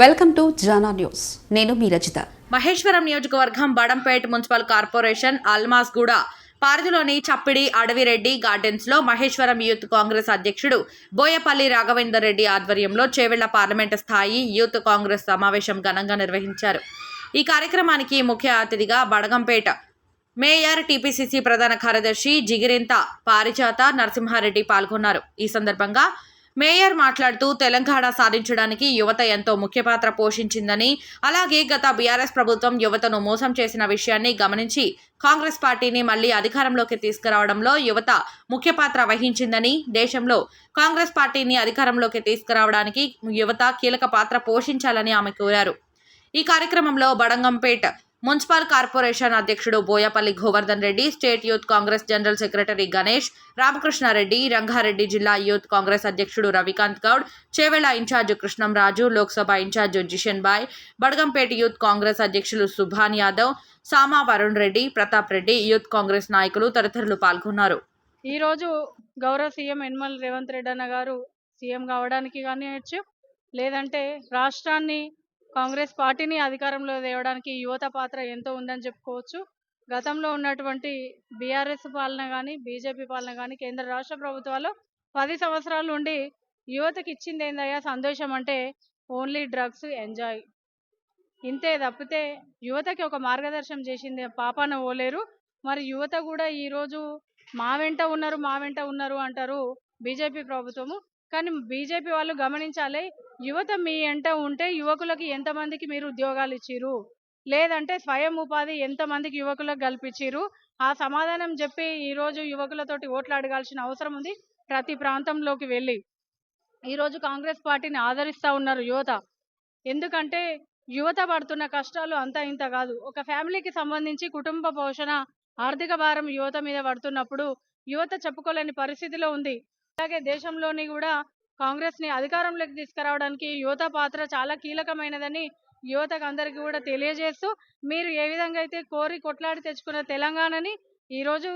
Welcome to Jana news. నేను మీ రచిత. మహేశ్వరం నియోజకవర్గం Badangpet municipal corporation Almasguda పారిధిలోని చప్పిడి అడవిరెడ్డి గార్డెన్స్లో మహేశ్వరం యూత్ కాంగ్రెస్ అధ్యక్షుడు బోయపల్లి రాఘవేందర్ రెడ్డి ఆధ్వర్యంలో చేవెళ్ళ పార్లమెంటు స్థాయి యూత్ కాంగ్రెస్ సమావేశం ఘనంగా నిర్వహించారు. ఈ కార్యక్రమానికి ముఖ్య అతిథిగా బడగంపేట మేయర్ టీపీసీసీ ప్రధాన కార్యదర్శి జిగిరింత పారిజాత నరసింహారెడ్డి పాల్గొన్నారు. ఈ సందర్భంగా మేయర్ మాట్లాడుతూ తెలంగాణ సాధించడానికి యువత ఎంతో ముఖ్య పాత్ర పోషించిందని అలాగే గత బీఆర్ఎస్ ప్రభుత్వం యువతను మోసం చేసిన విషయాన్ని గమనించి కాంగ్రెస్ పార్టీని మళ్ళీ అధికారంలోకి తీసుకురావడంలో యువత ముఖ్య పాత్ర వహించిందని దేశంలో కాంగ్రెస్ పార్టీని అధికారంలోకి తీసుకురావడానికి యువత కీలక పాత్ర పోషించాలని ఆమె కోరారు. ఈ కార్యక్రమంలో బడంగంపేట్ మున్సిపల్ కార్పొరేషన్ అధ్యక్షుడు Boyapalli Govardhan Reddy state youth Congress general secretary Ganesh Ramakrishna Reddy Rangareddy జిల్లా యూత్ కాంగ్రెస్ అధ్యక్షుడు రవికాంత్ గౌడ్ చేవెళ్ళ ఇన్ఛార్జ్ కృష్ణంరాజు లోక్సభ ఇన్ఛార్జ్ జిషన్ బాయ్ బడగంపేట యూత్ కాంగ్రెస్ అధ్యక్షులు సుభాన్ యాదవ్ సామా వరుణ్ రెడ్డి ప్రతాప్ రెడ్డి యూత్ కాంగ్రెస్ నాయకులు తదితరులు పాల్గొన్నారు. ఈరోజు గౌరవ సీఎం యనమల రేవంత్ రెడ్డి అన్న గారు సీఎం కావడానికి కానివచ్చు లేదంటే రాష్ట్రాన్ని కాంగ్రెస్ పార్టీని అధికారంలో తేవడానికి యువత పాత్ర ఎంతో ఉందని చెప్పుకోవచ్చు. గతంలో ఉన్నటువంటి బీఆర్ఎస్ పాలన కానీ బీజేపీ పాలన కానీ కేంద్ర రాష్ట్ర ప్రభుత్వాలు పది సంవత్సరాలు ఉండి యువతకి ఇచ్చింది ఏందయ్యా సంతోషం అంటే ఓన్లీ డ్రగ్స్ ఎంజాయ్. ఇంతే తప్పితే యువతకి ఒక మార్గదర్శనం చేసింది పాపాన ఓలేరు. మరి యువత కూడా ఈరోజు మా వెంట ఉన్నారు మా వెంట ఉన్నారు అంటారు బీజేపీ ప్రభుత్వము. కానీ బీజేపీ వాళ్ళు గమనించాలి యువత మీ ఎంట ఉంటే యువకులకి ఎంతమందికి మీరు ఉద్యోగాలు ఇచ్చిరు లేదంటే స్వయం ఉపాధి ఎంతమందికి యువకులకు కల్పించిరు? ఆ సమాధానం చెప్పి ఈరోజు యువకులతోటి ఓట్లు అడగాల్సిన అవసరం ఉంది. ప్రతి ప్రాంతంలోకి వెళ్ళి. ఈరోజు కాంగ్రెస్ పార్టీని ఆదరిస్తూ ఉన్నారు యువత. ఎందుకంటే యువత పడుతున్న కష్టాలు అంతా ఇంత కాదు. ఒక ఫ్యామిలీకి సంబంధించి కుటుంబ పోషణ ఆర్థిక భారం యువత మీద పడుతున్నప్పుడు యువత చెప్పుకోలేని పరిస్థితిలో ఉంది. అలాగే దేశంలోని కూడా కాంగ్రెస్ని అధికారంలోకి తీసుకురావడానికి యువత పాత్ర చాలా కీలకమైనదని యువతకు అందరికీ కూడా తెలియజేస్తూ మీరు ఏ విధంగా అయితే కోరి కొట్లాడి తెచ్చుకున్న తెలంగాణని ఈరోజు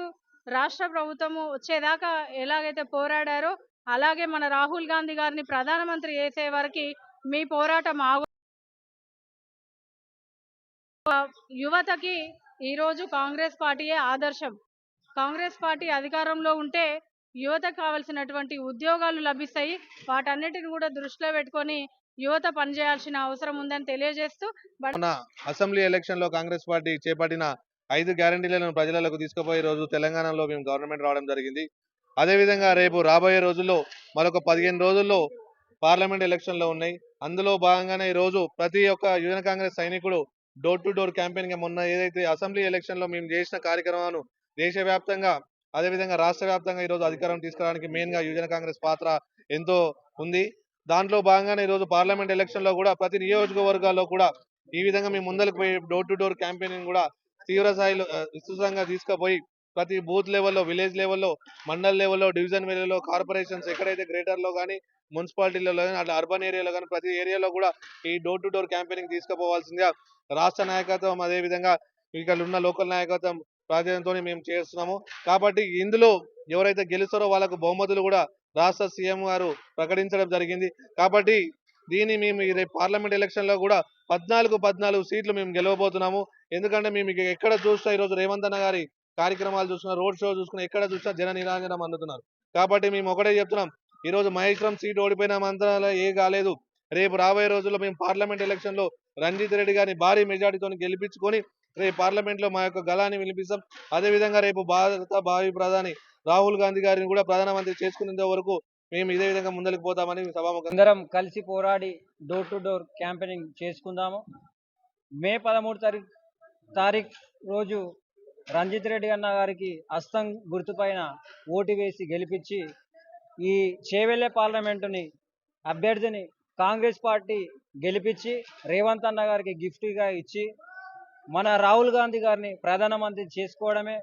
రాష్ట్ర ప్రభుత్వము వచ్చేదాకా ఎలాగైతే పోరాడారో అలాగే మన రాహుల్ గాంధీ గారిని ప్రధానమంత్రి చేసే వరకు మీ పోరాటం ఆగు యువతకి ఈరోజు కాంగ్రెస్ పార్టీయే ఆదర్శం. కాంగ్రెస్ పార్టీ అధికారంలో ఉంటే యువత కావలసినటువంటి ఉద్యోగాలు లభిస్తాయి. వాటన్నిటిని కూడా దృష్టిలో పెట్టుకొని యువత పనిచేయాల్సిన అవసరం ఉందని తెలియజేస్తూ మన అసెంబ్లీ ఎలక్షన్లో కాంగ్రెస్ పార్టీ చేపట్టిన ఐదు గ్యారంటీలను ప్రజలకు తీసుకుపోయే రోజు తెలంగాణలో మేము గవర్నమెంట్ రావడం జరిగింది. అదే విధంగా రేపు రాబోయే రోజుల్లో మరొక పదిహేను రోజుల్లో పార్లమెంట్ ఎలక్షన్లు ఉన్నాయి. అందులో భాగంగానే ఈ రోజు ప్రతి ఒక్క యువన కాంగ్రెస్ సైనికుడు డోర్ టు డోర్ క్యాంపెయిన్గా మొన్న ఏదైతే అసెంబ్లీ ఎలక్షన్లో మేము చేసిన కార్యక్రమాలను దేశవ్యాప్తంగా అదేవిధంగా రాష్ట్ర వ్యాప్తంగా ఈరోజు అధికారం తీసుకురావడానికి మెయిన్గా యువజన కాంగ్రెస్ పాత్ర ఎంతో ఉంది. దాంట్లో భాగంగానే ఈరోజు పార్లమెంట్ ఎలక్షన్లో కూడా ప్రతి నియోజకవర్గాల్లో కూడా ఈ విధంగా మేము ముందలకు పోయి డోర్ టు డోర్ క్యాంపెయినింగ్ కూడా తీవ్ర స్థాయిలో విస్తృతంగా తీసుకుపోయి ప్రతి బూత్ లెవెల్లో విలేజ్ లెవెల్లో మండల్ లెవెల్లో డివిజన్ లెవెల్లో కార్పొరేషన్స్ ఎక్కడైతే గ్రేటర్లో కానీ మున్సిపాలిటీలలో కానీ అట్లా అర్బన్ ఏరియాలో కానీ ప్రతి ఏరియాలో కూడా ఈ డోర్ టు డోర్ క్యాంపెయినింగ్ తీసుకుపోవాల్సిందిగా రాష్ట్ర నాయకత్వం అదే విధంగా ఇక్కడ ఉన్న లోకల్ నాయకత్వం ప్రాధాన్యతతో మేము చేస్తున్నాము. కాబట్టి ఇందులో ఎవరైతే గెలుస్తారో వాళ్ళకు బహుమతులు కూడా రాష్ట్ర సీఎం గారు ప్రకటించడం జరిగింది. కాబట్టి దీన్ని మేము రేపు పార్లమెంట్ ఎలక్షన్లో కూడా పద్నాలుగు పద్నాలుగు సీట్లు మేము గెలవబోతున్నాము. ఎందుకంటే మేము ఎక్కడ చూసినా ఈరోజు రేవంత్ అన్న గారి కార్యక్రమాలు చూసినా రోడ్ షో చూసుకున్నా ఎక్కడ చూసినా జన నిరాజనం అందుతున్నారు. కాబట్టి మేము ఒకటే చెప్తున్నాం. ఈరోజు మహేశ్వరం సీట్ ఓడిపోయిన మంత్రాలు ఏ కాలేదు. రేపు రాబోయే రోజుల్లో మేము పార్లమెంట్ ఎలక్షన్లో రంజిత్ రెడ్డి గారిని భారీ మెజార్టీతో గెలిపించుకొని రేపు పార్లమెంట్లో మా యొక్క గళాన్ని వినిపిస్తాం. అదే విధంగా రేపు భారత భావి ప్రధాని రాహుల్ గాంధీ గారిని కూడా ప్రధానమంత్రి చేసుకునేంత వరకు మేము ఇదే విధంగా ముందరికి పోతామని అందరం కలిసి పోరాడి డోర్ టు డోర్ క్యాంపెయినింగ్ చేసుకుందాము. మే పదమూడు తారీఖు తారీఖు రోజు రంజిత్ రెడ్డి అన్న గారికి హస్తం గుర్తుపైన ఓటు వేసి గెలిపించి ఈ చేవెళ్ళే పార్లమెంటుని అభ్యర్థిని కాంగ్రెస్ పార్టీ గెలిపించి రేవంత్ అన్న గారికి గిఫ్ట్గా ఇచ్చి మన రాహుల్ గాంధీ గారిని ప్రధానమంత్రి చేసుకోవడమే